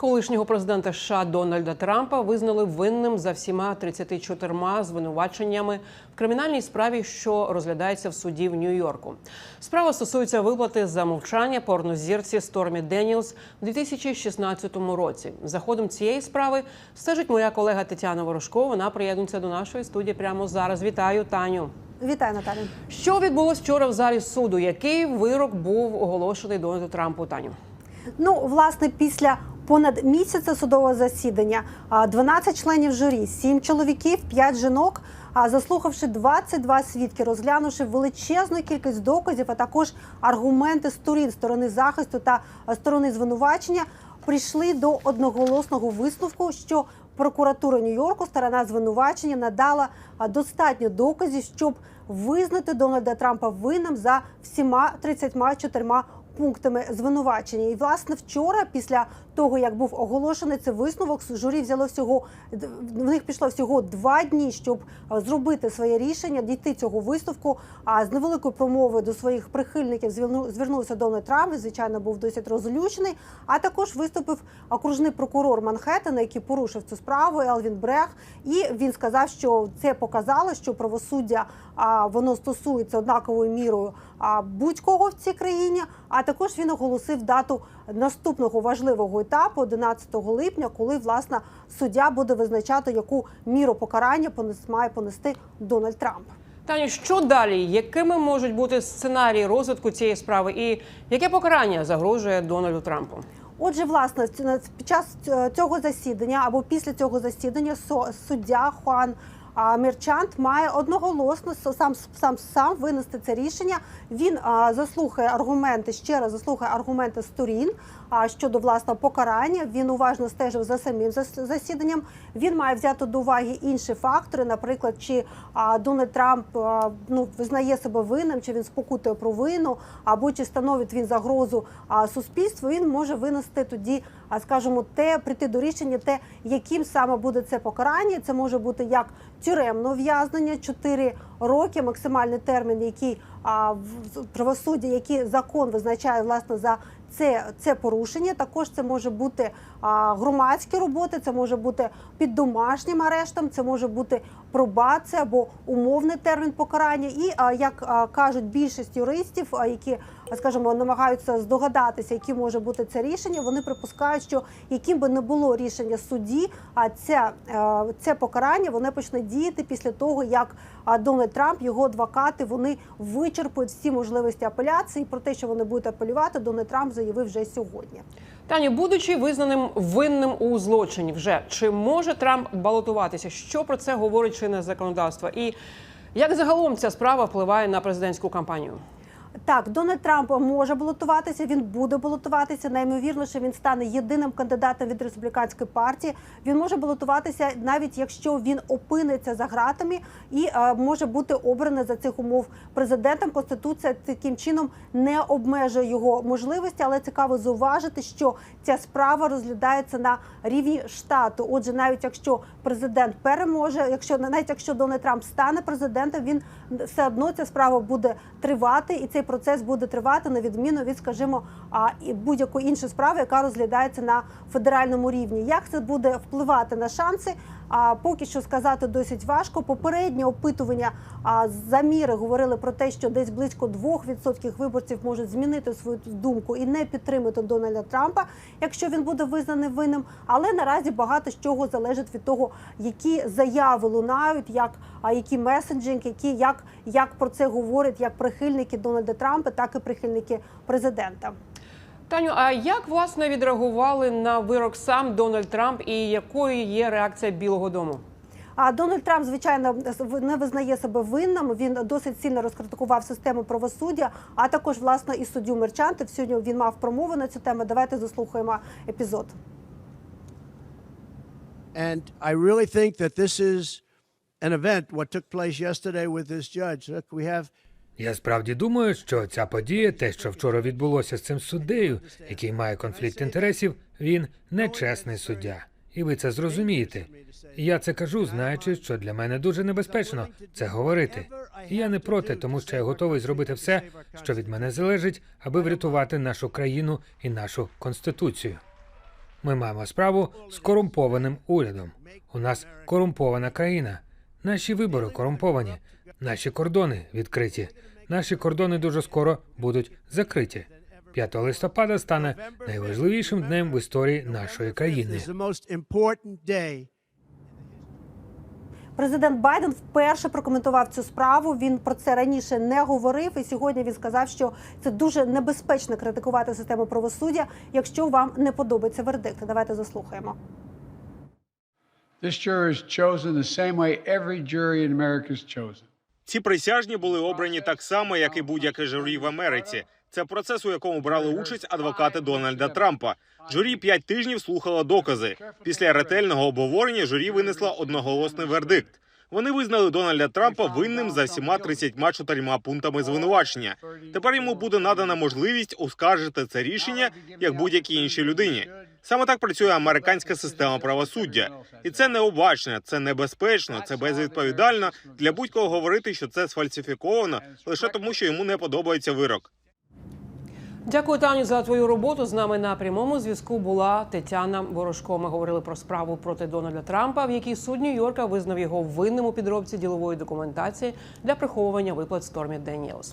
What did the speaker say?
Колишнього президента США Дональда Трампа визнали винним за всіма 34 звинуваченнями в кримінальній справі, що розглядається в суді в Нью-Йорку. Справа стосується виплати за мовчання порнозірці Стормі Денілс у 2016 році. За ходом цієї справи стежить моя колега Тетяна Ворожко. Вона приєднується до нашої студії прямо зараз. Вітаю, Таню. Вітаю, Наталі. Що відбулось вчора в залі суду? Який вирок був оголошений Дональду Трампу? Таню? Ну, власне, після понад місяця судового засідання а, 12 членів журі, 7 чоловіків, 5 жінок. А заслухавши 22 свідки, розглянувши величезну кількість доказів, а також аргументи сторін сторони захисту та сторони звинувачення, прийшли до одноголосного висновку, що прокуратура Нью-Йорку, сторона звинувачення, надала достатньо доказів, щоб визнати Дональда Трампа винним за всіма 34 пунктами звинувачення. І власне вчора, після того як був оголошений цей висновок, журі взяло всього в них пішло всього два дні, щоб зробити своє рішення, дійти цього висновку. А з невеликою промовою до своїх прихильників зверну- звернувся Дональд Трамп. Звичайно, був досить розлючений. А також виступив окружний прокурор Манхеттена, який порушив цю справу, Елвін Брех. І він сказав, що це показало, що правосуддя воно стосується однаковою мірою будь-кого в цій країні. А також він оголосив дату наступного важливого етапу 11 липня, коли власне суддя буде визначати, яку міру покарання має понести Дональд Трамп. Таню, що далі? Якими можуть бути сценарії розвитку цієї справи, і яке покарання загрожує Дональду Трампу? Отже, власне, під час цього засідання або після цього засідання суддя Хуан а, Мерчант має одноголосно сам сам сам винести це рішення. Він а, заслухає аргументи ще раз заслухає аргументи сторін а, щодо власного покарання. Він уважно стежив за самим зас- засіданням. Він має взяти до уваги інші фактори, наприклад, чи Дональд Трамп ну визнає себе винним, чи він спокутує провину, або чи становить він загрозу суспільству. Він може винести тоді, скажімо, те прийти до рішення, те, яким саме буде це покарання. Це може бути як тюремне ув'язнення, 4 роки, максимальний термін, який а, в правосуддя, який закон визначає власне за це, це порушення. Також це може бути а, громадські роботи, це може бути під домашнім арештом, це може бути пробація або умовний термін покарання. І як кажуть більшість юристів, які скажімо, намагаються здогадатися, яке може бути це рішення. Вони припускають, що яким би не було рішення судді, а це, це покарання вони почне діяти після того, як Дональд Трамп, його адвокати, вони вичерпують всі можливості апеляції. Про те, що вони будуть апелювати, Дональд Трамп заявив вже сьогодні. Таню, будучи визнаним винним у злочині, вже чи може Трамп балотуватися? Що про це говорить чинне законодавство? І як загалом ця справа впливає на президентську кампанію? Так, Дональд Трамп може балотуватися. Він буде балотуватися. Наймовірніше він стане єдиним кандидатом від республіканської партії. Він може балотуватися навіть якщо він опиниться за ґратами і е, може бути обраний за цих умов президентом. Конституція таким чином не обмежує його можливості, але цікаво зауважити, що ця справа розглядається на рівні штату. Отже, навіть якщо президент переможе, якщо навіть якщо Дональд Трамп стане президентом, він все одно ця справа буде тривати, і цей процес буде тривати на відміну від, скажімо, будь-якої іншої справи, яка розглядається на федеральному рівні. Як це буде впливати на шанси? А поки що сказати досить важко. Попереднє опитування заміри говорили про те, що десь близько 2% виборців можуть змінити свою думку і не підтримати Дональда Трампа, якщо він буде визнаний винним. Але наразі багато з чого залежить від того, які заяви лунають, як які меседжинг, які як, як про це говорять як прихильники Дональда Трампа, так і прихильники президента. Таню, а як власне відреагували на вирок сам Дональд Трамп і якою є реакція Білого Дому? А Дональд Трамп, звичайно, не визнає себе винним. Він досить сильно розкритикував систему правосуддя, а також власне і суддю Мерчанти. Сьогодні він мав промову на цю тему. Давайте заслухаємо епізод. And I really think that this is an event, what took place yesterday with this judge. Look, we have Я справді думаю, що ця подія, те, що вчора відбулося з цим суддею, який має конфлікт інтересів, він нечесний суддя. І ви це зрозумієте. Я це кажу, знаючи, що для мене дуже небезпечно це говорити. Я не проти, тому що я готовий зробити все, що від мене залежить, аби врятувати нашу країну і нашу конституцію. Ми маємо справу з корумпованим урядом. У нас корумпована країна. Наші вибори корумповані. Наші кордони відкриті. Наші кордони дуже скоро будуть закриті. 5 листопада стане найважливішим днем в історії нашої країни. Президент Байден вперше прокоментував цю справу. Він про це раніше не говорив. І сьогодні він сказав, що це дуже небезпечно критикувати систему правосуддя, якщо вам не подобається вердикт. Давайте заслухаємо. This jury is chosen the same way every jury in America is chosen. Ці присяжні були обрані так само, як і будь-яке журі в Америці. Це процес, у якому брали участь адвокати Дональда Трампа. Журі п'ять тижнів слухало докази. Після ретельного обговорення журі винесла одноголосний вердикт. Вони визнали Дональда Трампа винним за всіма 34 пунктами звинувачення. Тепер йому буде надана можливість оскаржити це рішення як будь-якій іншій людині. Саме так працює американська система правосуддя, і це необачно, це небезпечно, це безвідповідально для будь-кого говорити, що це сфальсифіковано лише тому, що йому не подобається вирок. Дякую, Таню, за твою роботу. З нами на прямому зв'язку була Тетяна Ворожко. Ми говорили про справу проти Дональда Трампа, в якій суд Нью-Йорка визнав його винним у підробці ділової документації для приховування виплат Стормі Деніелс.